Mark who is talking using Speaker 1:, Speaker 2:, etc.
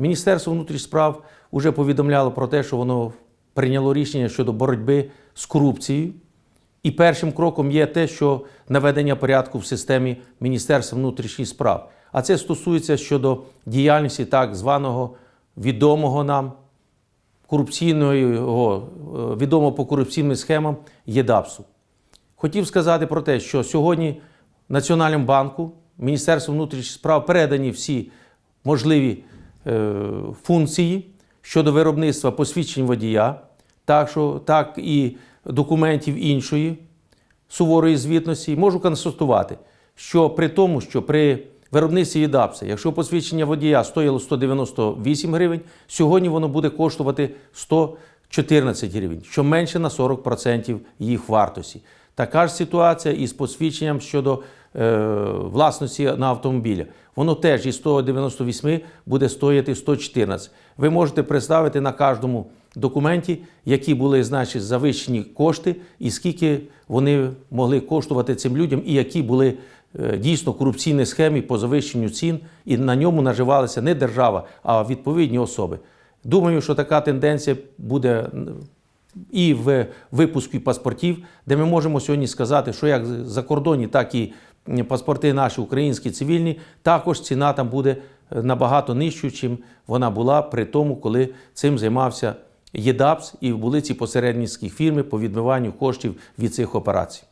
Speaker 1: Міністерство внутрішніх справ вже повідомляло про те, що воно прийняло рішення щодо боротьби з корупцією. І першим кроком є те, що наведення порядку в системі Міністерства внутрішніх справ. А це стосується щодо діяльності так званого відомого нам корупційного, е, відомого по корупційним схемам ЄДАПСу. Хотів сказати про те, що сьогодні Національному банку, Міністерству внутрішніх справ передані всі можливі функції щодо виробництва посвідчень водія, так, що, так і документів іншої суворої звітності. Можу констатувати, що при тому, що при виробництві ЄДАПСа, якщо посвідчення водія стоїло 198 гривень, сьогодні воно буде коштувати 114 гривень, що менше на 40% їх вартості. Така ж ситуація і з посвідченням щодо е, власності на автомобіля. Воно теж із 198 буде стояти 114. Ви можете представити на кожному документі, які були значить, завищені кошти, і скільки вони могли коштувати цим людям, і які були е, дійсно корупційні схеми по завищенню цін, і на ньому наживалася не держава, а відповідні особи. Думаю, що така тенденція буде і в випуску паспортів, де ми можемо сьогодні сказати, що як закордонні, так і паспорти наші українські цивільні, також ціна там буде набагато нижчою, чим вона була при тому, коли цим займався ЄДАПС і були ці посередницькі фірми по відмиванню коштів від цих операцій.